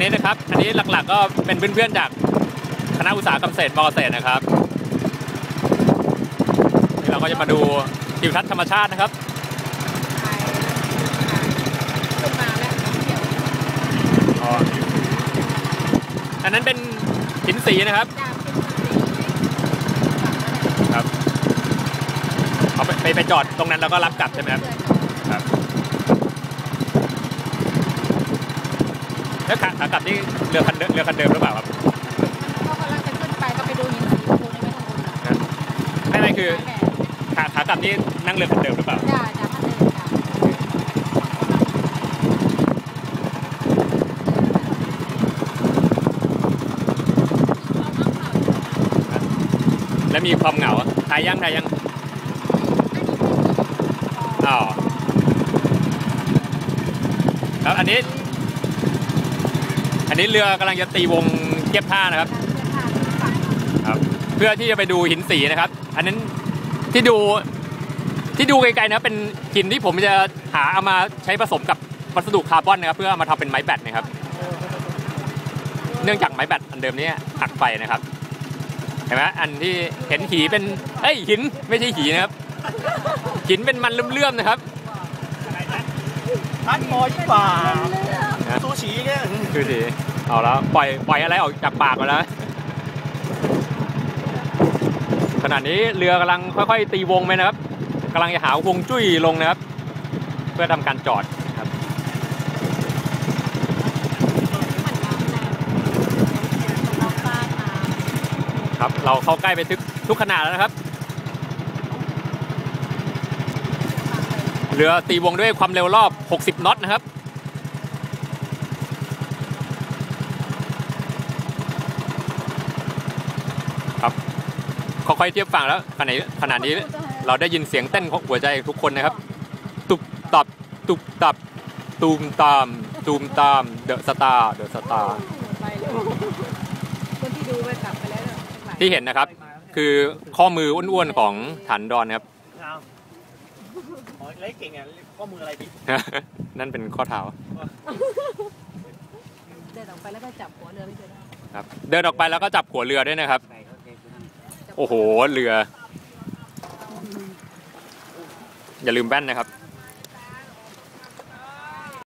นี้นะครับ อันนี้หลักๆก็เป็นเพื่อนๆจากคณะอุตสาหกรรมเศรษฐ์มอเกษตรนะครับนี่เราก็จะมาดูทิวทัศน์ธรรมชาตินะครับขึ้นมาแล้วเดี๋ยวอ๋ออันนั้นเป็นหินสีนะครับจะเป็นสีครับเอาไปไปไปจอดตรงนั้นแล้วก็รับกลับใช่ไหมครับครับ แล้วขาขากลับนี่เรือคันเดิมเรือคันเดิมหรือเปล่าครับก็กำลังจะขึ้นไปก็ไปดูหินสีชมพูในแม่ทางบนน่ะไม่ไม่คือแหละขาขากลับนี่นั่งเรือคันเดิมหรือเปล่าจ้าจ้าท่านเดินจ้าแล้วมีความเหงาทายยังทายยังอ๋อครับอันนี้อั นนี้เรือกำลังจะตีวงเทียบท่านะครับครับ เพื่อที่จะไปดูหินสีนะครับ อันนั้นที่ดูที่ดูไกลๆนะเป็นหินที่ผมจะหาเอามาใช้ผสมกับวัสดุคาร์บอนนะครับ เพื่อเอามาทำเป็นไม้แบตนะครับ เนื่องจากไม้แบตอันเดิมเนี้หักไปนะครับเห็นไหมอันที่เห็นหีเป็นเอ้ยหินไม่ใช่หีนะครับหินเป็นมันเลื่อมๆนะครับพันมอยกว่านะซูชิเนี่ยดูสิ เอาแล้วปล่อยปล่อยอะไรออกจากปากมาแล้วขณะนี้เรือกำลังค่อยๆ ตีวงไปนะครับกำลังจะหาวงจุ้ยลงนะครับ เพื่อทำการจอดครับ ครับเราเข้าใกล้ไปทุกทุกขนาดแล้วนะครับ เรือตีวงด้วยความเร็วรอบ 60น็อตนะครับ ครับค่อยๆเทียบฝั่งแล้วขณะนี้ขณะนี้เราได้ยินเสียงเต้นของหัวใจทุกคนนะครับ ตุบตับ ตุบตับ ตูมตาม ตูมตาม เดอะสตาร์ เดอะสตาร์ไปเลยคนที่ดูไปกลับไปแล้วเนี่ยทั้งหลายที่เห็นนะครับ คือข้อมืออ้วนๆของฐานดอนครับเอาอ๋อเล็กเก่งอะข้อมืออะไรดินั่นเป็นข้อเท้าเดินออกไปแล้วก็จับหัวเรือไม่เจอแล้วครับ เดินออกไปแล้วก็จับหัวเรือด้วยนะครับ โอ้โหเรือ อย่าลืมแว่นนะครับ